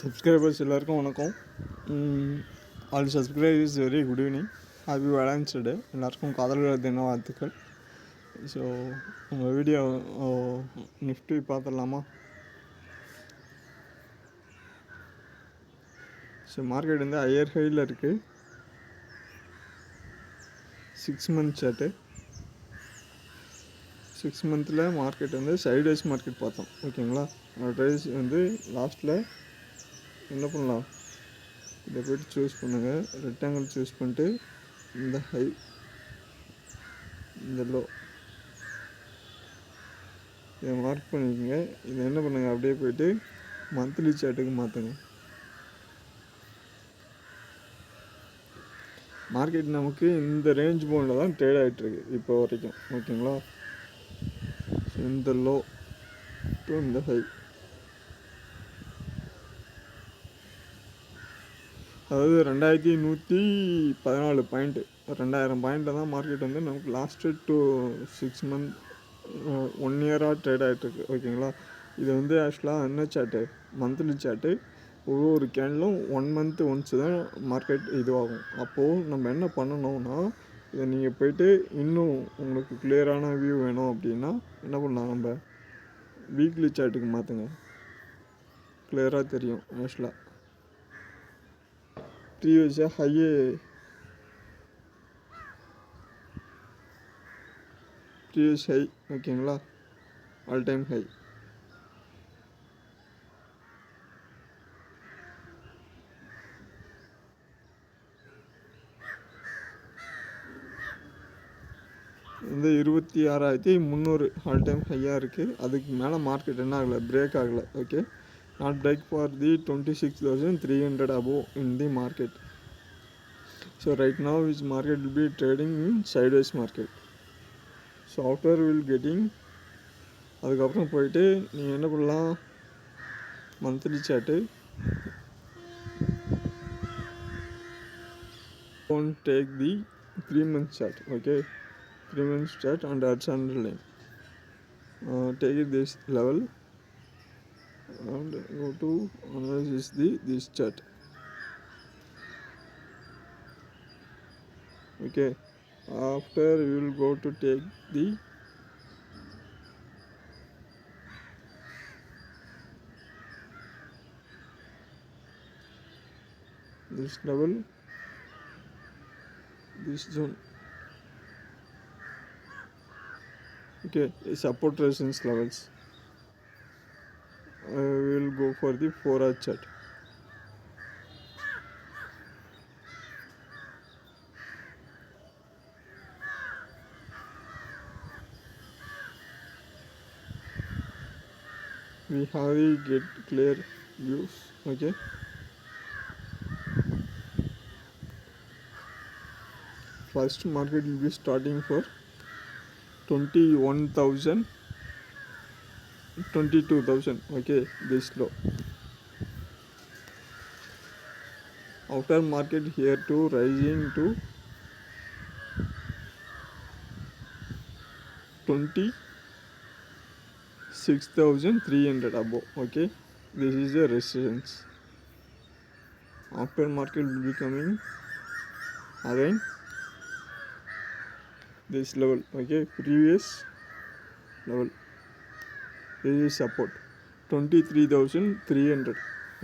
Subscribers எல்லாருக்கும் வணக்கம் all subscribers very good evening happy valentine's day எல்லாருக்கும் காதல்கள் தின வாழ்த்துக்கள் ஸோ உங்கள் வீடியோ நிஃப்டி பார்த்துடலாமா ஸோ மார்க்கெட் வந்து ஹையர் ஹையில் இருக்குது சிக்ஸ் மந்த் சார்ட்டு சிக்ஸ் மந்தில் மார்க்கெட் வந்து சைடேஸ் மார்க்கெட் பார்த்தோம் ஓகேங்களா அட்வைஸ் வந்து லாஸ்ட்டில் என்ன பண்ணலாம் இதை போய்ட்டு சூஸ் பண்ணுங்கள் ரெக்டாங்கிள் சூஸ் பண்ணிட்டு இந்த ஹை இந்த லோ இதை மார்க் பண்ணிக்கோங்க இதை என்ன பண்ணுங்கள் அப்படியே போய்ட்டு மந்த்லி சார்ட்டுக்கு மாற்றுங்க மார்க்கெட் நமக்கு இந்த ரேஞ்ச் போனில் தான் ட்ரேட் ஆகிட்டுருக்கு இப்போ வரைக்கும் ஓகேங்களா இந்த லோ டு இந்த ஹை அதாவது ரெண்டாயிரத்தி நூற்றி பதினாலு பாயிண்ட்டு ரெண்டாயிரம் பாயிண்ட்டில் தான் மார்க்கெட் வந்து நமக்கு last two six month one இயராக trade ஆகிட்டுருக்கு ஓகேங்களா இது வந்து ஆக்சுவலாக என்ன சாட்டு மந்த்லி சாட்டு ஒவ்வொரு கேண்டிலும் ஒன் மந்த்து ஒன்ஸ் தான் மார்க்கெட் இதுவாகும் அப்போது நம்ம என்ன பண்ணணும்னா இதை நீங்கள் போயிட்டு இன்னும் உங்களுக்கு கிளியரான வியூ வேணும் அப்படின்னா என்ன பண்ணலாம் நம்ம வீக்லி சார்ட்டுக்கு மாற்றுங்க கிளியராக தெரியும் ஆக்சுவலாக Trios Hayé. ப்ரீவியஸ் ஹை ஓகேங்களா ஆல் டைம் ஹை இந்த இருபத்தி ஆறாயிரத்தி முந்நூறு ஆல் டைம் ஹையாக இருக்குது அதுக்கு மேலே மார்க்கெட் என்ன ஆகலை பிரேக் ஆகலை okay Not break for the twenty six thousand three hundred above in the market so right now is market will be trading in sideways market so after will getting அதுக்கப்புறம் போயிட்டு நீங்கள் என்ன பண்ணலாம் monthly chart one take the three month chart okay three months chart and horizontal line. Uh, take it this level and go to is the this chart okay after we will go to take the this level this zone okay support resistance levels go for the 4 chart. We hardly get clear views, okay? First market will be starting for 21,000 22,000. Okay, this low. Outer market here to rising to 26,300 above. Okay, this is the resistance. Outer market will be coming again this level. Okay, previous level. this is support 23300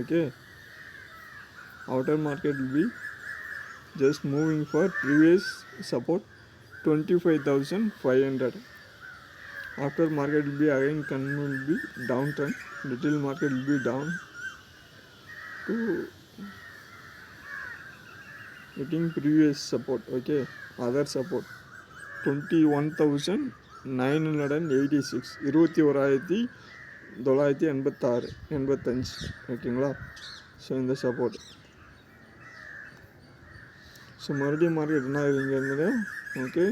okay outer market will be just moving for previous support 25500 after market will be again can will be downtrend little market will be down to getting previous support okay other support 21000 nine hundred and eighty six இருபத்தி ஓராயிரத்தி தொள்ளாயிரத்தி எண்பத்தாறு எண்பத்தஞ்சு ஓகேங்களா so இந்த support so மறுபடியும் market என்ன ஆகுது இங்கேருந்து okay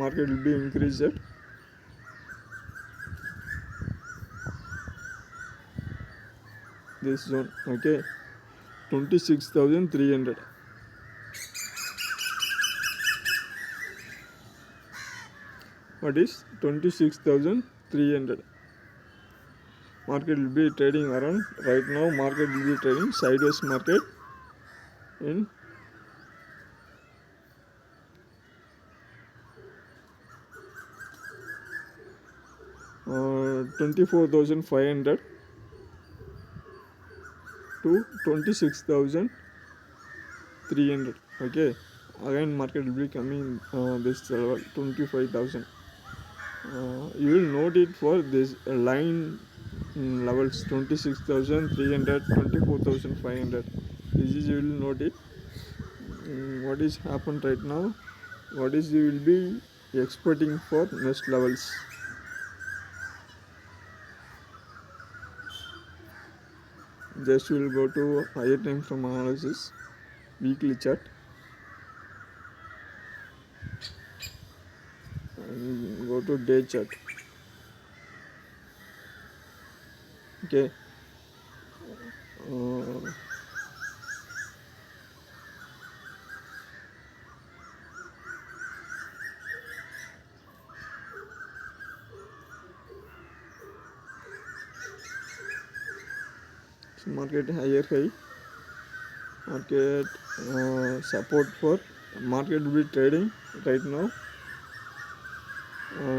market will be increase this zone okay twenty six thousand three hundred what is 26,300 market will be trading around right now market will be trading sideways market in uh, 24,500 to 26,300 okay again market will be coming uh, this level 25,000 Uh, you will note it for this line mm, levels 26,300, 24,500. This is you will note it. Mm, what is happened right now? What is you will be exporting for next levels? Just you will go to higher time from analysis weekly chart. go to day chart okay market higher है market support for market be trading right now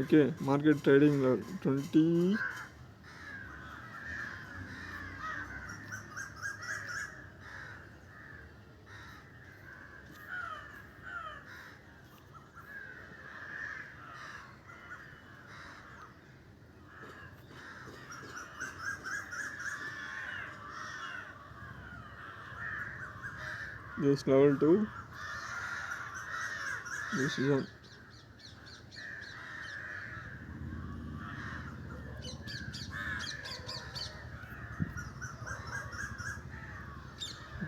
okay market ட்ரேடிங்கில் twenty this level 2 this is on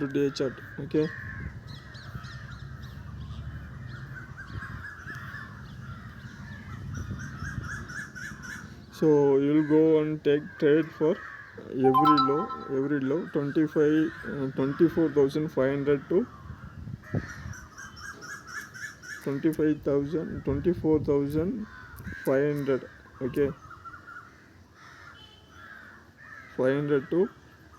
to day chart okay so you'll go and take trade for every low every low 25 uh, 24500 to 25,000 24,500 okay 500 to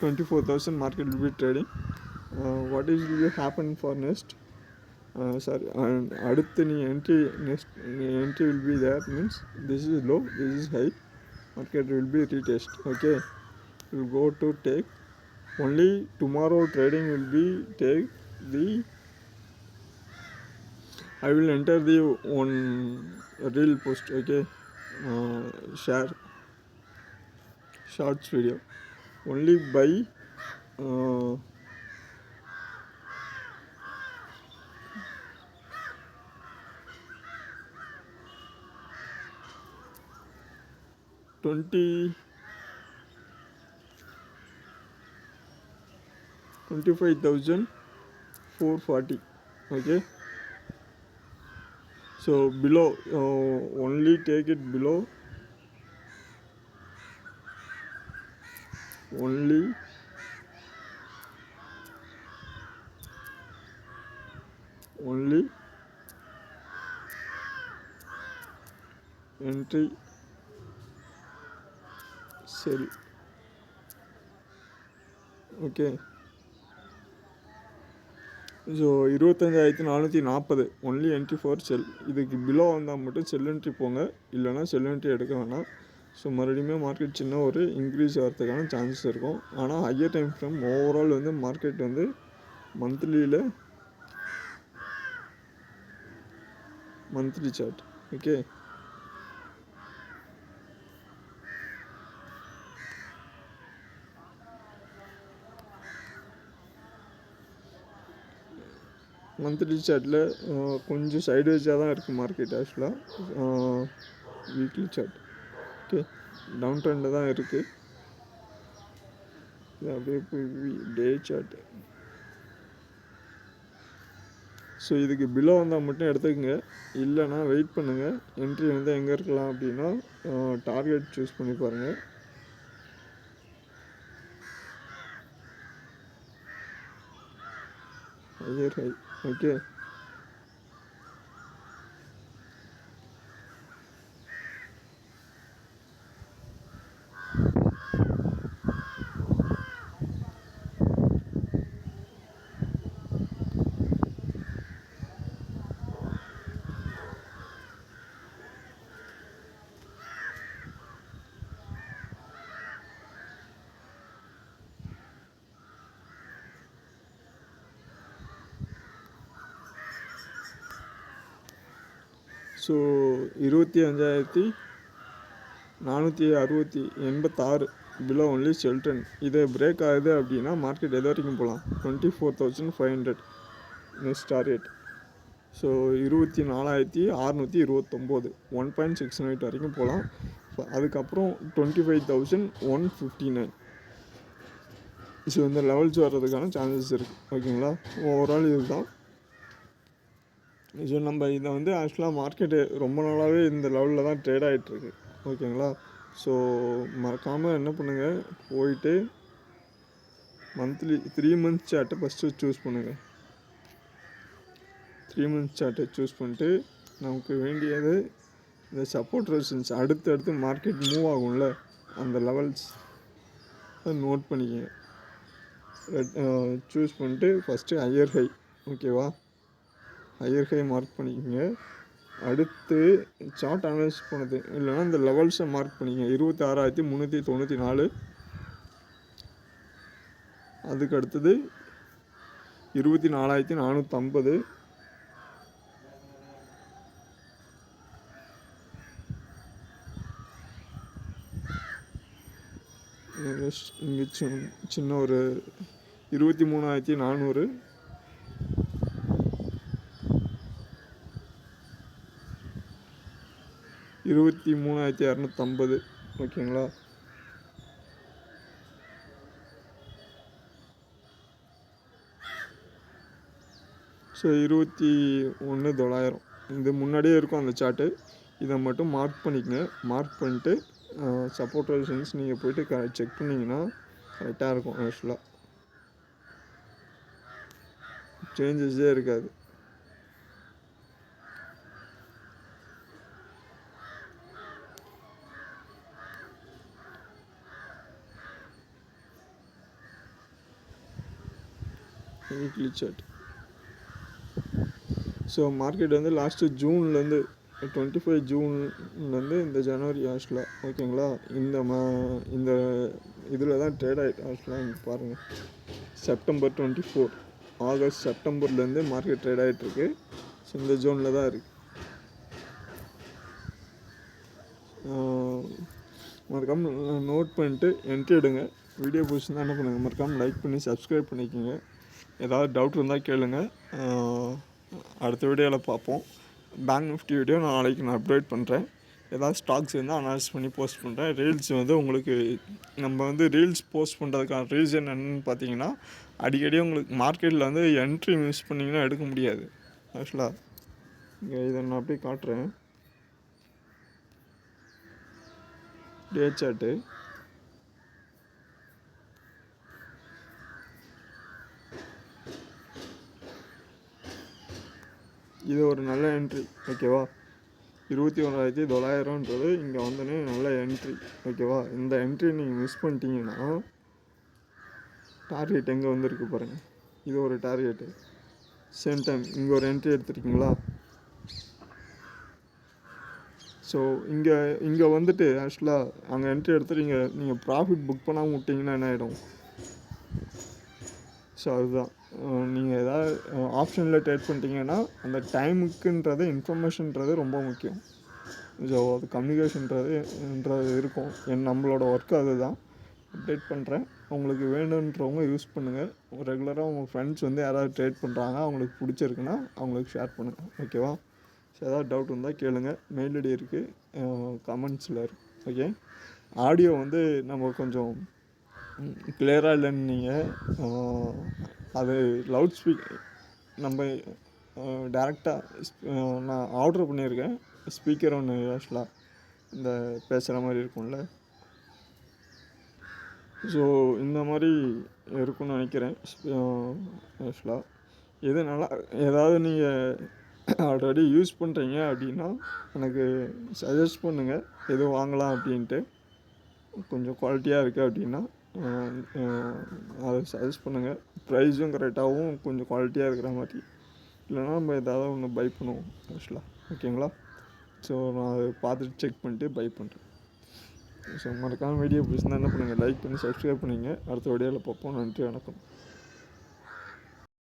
24,000 market will be trading. Uh, what is will happen for next? Uh, sorry, and அடுத்து நீ entry next entry will be there means this is low, this is high. Market will be retest. Okay, you go to take only tomorrow trading will be take the I will enter the one real post okay uh, share shorts video only by uh, twenty twenty five thousand four forty okay so below uh, only take it below only only entry cell okay so இருபத்தஞ்சாயிரத்தி நானூற்றி நாற்பது only entry four செல் இதுக்கு below வந்தால் மட்டும் செல் entry போங்க இல்லைனா செல் entry எடுக்க வேணாம் so மறுபடியுமே market சின்ன ஒரு இன்க்ரீஸ் ஆகிறதுக்கான சான்சஸ் இருக்கும் ஆனால் ஹையர் டைம் ஃப்ரேம் ஓவரால் வந்து மார்க்கெட் வந்து மந்த்லியில் மந்த்லி சார்ட் ஓகே மந்த்லி சார்ட்டில் கொஞ்சம் சைடுவேஜாக தான் இருக்குது மார்க்கெட் ஆக்சுவலாக வீக்லி சார்ட் ஜஸ்ட்டு டவுன் ட்ரெண்டில் தான் இருக்குது இது அப்படியே போய் டே சார்ட்டு ஸோ இதுக்கு பிலோ வந்தால் மட்டும் எடுத்துக்கோங்க இல்லைன்னா வெயிட் பண்ணுங்கள் என்ட்ரி வந்து எங்கே இருக்கலாம் அப்படின்னா டார்கெட் சூஸ் பண்ணி பாருங்கள் ஐயர் ஓகே ஸோ இருபத்தி அஞ்சாயிரத்தி நானூற்றி அறுபத்தி எண்பத்தாறு பிலோ ஒன்லி ஷெல்டன் இது பிரேக் ஆகுது அப்படின்னா மார்க்கெட் எது வரைக்கும் போகலாம் twenty four thousand five hundred next target so இருபத்தி நாலாயிரத்தி அறநூற்றி இருபத்தொம்போது ஒன் பாயிண்ட் சிக்ஸ் நைட் வரைக்கும் போகலாம் அதுக்கப்புறம் twenty five thousand one fifty nine so இந்த லெவல்ஸ் வர்றதுக்கான சான்சஸ் இருக்குது ஓகேங்களா ஓவரால் இதுதான் ஸோ நம்ம இதை வந்து ஆக்சுவலாக மார்க்கெட்டு ரொம்ப நாளாகவே இந்த லெவலில் தான் ட்ரேட் ஆகிட்டுருக்கு ஓகேங்களா ஸோ மறக்காமல் என்ன பண்ணுங்கள் போயிட்டு மந்த்லி த்ரீ மந்த்ஸ் சார்ட்டை ஃபஸ்ட்டு சூஸ் பண்ணுங்கள் த்ரீ மந்த்ஸ் சார்ட்டை சூஸ் பண்ணிட்டு நமக்கு வேண்டியது இந்த சப்போர்ட் ரெசிஸ்டன்ஸ் அடுத்து அடுத்து மார்க்கெட் மூவ் ஆகும்ல அந்த லெவல்ஸ் நோட் பண்ணிக்கங்க சூஸ் பண்ணிட்டு ஃபஸ்ட்டு ஹையர் ஹை ஓகேவா ஹையர் ஹை மார்க் பண்ணிக்கோங்க அடுத்து சார்ட் அனலைஸ் பண்ணது இல்லைன்னா இந்த லெவல்ஸை மார்க் பண்ணிங்க இருபத்தி ஆறாயிரத்தி முந்நூற்றி தொண்ணூற்றி நாலு அதுக்கு அடுத்தது இருபத்தி நாலாயிரத்தி நானூற்றம்பது இங்கே சின்ன ஒரு இருபத்தி மூணாயிரத்தி நானூறு இருபத்தி மூணாயிரத்தி இரநூத்தம்பது ஓகேங்களா ஸோ இருபத்தி ஒன்று தொள்ளாயிரம் இது முன்னாடியே இருக்கும் அந்த சார்ட்டு இதை மட்டும் மார்க் பண்ணிக்கங்க மார்க் பண்ணிட்டு சப்போர்ட் ரெசிடன்ஸ் நீங்கள் போய்ட்டு க செக் பண்ணிங்கன்னா கரெக்டாக இருக்கும் ஆக்சுவலாக சேஞ்சஸே இருக்காது கிளிச்சட் ஸோ மார்க்கெட் வந்து லாஸ்ட்டு ஜூன்லேருந்து டுவெண்ட்டி ஃபைவ் ஜூன்லேருந்து இந்த ஜனவரி ஆஸ்டில் ஓகேங்களா இந்த மா இந்த இதில் தான் ட்ரேட் ஆகிட்டு ஆஸ்ட்லாம் பாருங்கள் செப்டம்பர் டுவெண்ட்டி ஃபோர் ஆகஸ்ட் செப்டம்பர்லேருந்து மார்க்கெட் ட்ரேட் ஆகிட்டுருக்கு ஸோ இந்த ஜோனில் தான் இருக்குது மறக்காமல் நோட் பண்ணிட்டு என்ட்ரி எடுங்க வீடியோ பிடிச்சிருந்தால் என்ன பண்ணுங்கள் மறக்காமல் லைக் பண்ணி சப்ஸ்கிரைப் பண்ணிக்கோங்க ஏதாவது டவுட் இருந்தால் கேளுங்கள் அடுத்த வீடியோவில் பார்ப்போம் பேங்க் நிஃப்டி வீடியோ நான் நாளைக்கு நான் அப்டேட் பண்ணுறேன் ஏதாவது ஸ்டாக்ஸ் வந்து அனாலிஸ் பண்ணி போஸ்ட் பண்ணுறேன் ரீல்ஸ் வந்து உங்களுக்கு நம்ம வந்து ரீல்ஸ் போஸ்ட் பண்ணுறதுக்கான ரீசன் என்னென்னு பார்த்தீங்கன்னா அடிக்கடி உங்களுக்கு மார்க்கெட்டில் வந்து என்ட்ரி மிஸ் பண்ணிங்கன்னா எடுக்க முடியாது ஆக்சுவலாக இங்கே இதை நான் அப்படியே காட்டுறேன் டே சாட்டு இது ஒரு நல்ல என்ட்ரி ஓகேவா இருபத்தி ஒன்றாயிரத்தி தொள்ளாயிரன்றது இங்கே வந்தோடனே நல்ல என்ட்ரி ஓகேவா இந்த என்ட்ரி நீங்கள் மிஸ் பண்ணிட்டீங்கன்னா டார்கெட் எங்கே வந்திருக்கு பாருங்கள் இது ஒரு டார்கெட்டு சேம் டைம் இங்கே ஒரு என்ட்ரி எடுத்துருக்கீங்களா ஸோ இங்கே இங்கே வந்துட்டு ஆக்சுவலாக அங்கே என்ட்ரி இங்கே நீங்கள் ப்ராஃபிட் புக் பண்ணாமல் விட்டிங்கன்னா என்ன ஆகிடும் ஸோ அதுதான் நீங்கள் எதாவது ஆப்ஷனில் டைப் பண்ணிட்டீங்கன்னா அந்த டைமுக்குன்றது இன்ஃபர்மேஷன்றது ரொம்ப முக்கியம் ஸோ அது கம்யூனிகேஷன்ன்றதுன்றது இருக்கும் என் நம்மளோட ஒர்க்கு அதுதான் அப்டேட் பண்ணுறேன் உங்களுக்கு வேணுன்றவங்க யூஸ் பண்ணுங்கள் ரெகுலராக உங்கள் ஃப்ரெண்ட்ஸ் வந்து யாராவது ட்ரேட் பண்ணுறாங்க அவங்களுக்கு பிடிச்சிருக்குன்னா அவங்களுக்கு ஷேர் பண்ணுங்கள் ஓகேவா ஸோ ஏதாவது டவுட் இருந்தால் கேளுங்கள் மெயில் ஐடி இருக்குது கமெண்ட்ஸில் இருக்குது ஓகே ஆடியோ வந்து நம்ம கொஞ்சம் கிளியராக இல்லைன்னு நீங்கள் அது லவுட் ஸ்பீக் நம்ம டேரெக்டாக நான் ஆர்டர் பண்ணியிருக்கேன் ஸ்பீக்கர் ஒன்று ஆக்சுவலாக இந்த பேசுகிற மாதிரி இருக்கும்ல ஸோ இந்த மாதிரி இருக்கும்னு நினைக்கிறேன் ஆக்சுவலாக எது நல்லா ஏதாவது நீங்கள் ஆல்ரெடி யூஸ் பண்ணுறீங்க அப்படின்னா எனக்கு சஜஸ்ட் பண்ணுங்கள் எது வாங்கலாம் அப்படின்ட்டு கொஞ்சம் குவாலிட்டியாக இருக்குது அப்படின்னா அதை சஜஸ்ட் பண்ணுங்கள் ப்ரைஸும் கரெக்டாகவும் கொஞ்சம் குவாலிட்டியாக இருக்கிற மாதிரி இல்லைனா நம்ம எதாவது ஒன்று பை பண்ணுவோம் ஆக்சுவலாக ஓகேங்களா ஸோ நான் அதை பார்த்துட்டு செக் பண்ணிட்டு பை பண்ணுறேன் ஸோ மறக்காமல் வீடியோ பிடிச்சிருந்தா என்ன பண்ணுங்கள் லைக் பண்ணி சப்ஸ்கிரைப் பண்ணிங்க அடுத்த வீடியோவில் பார்ப்போம் நன்றி வணக்கம்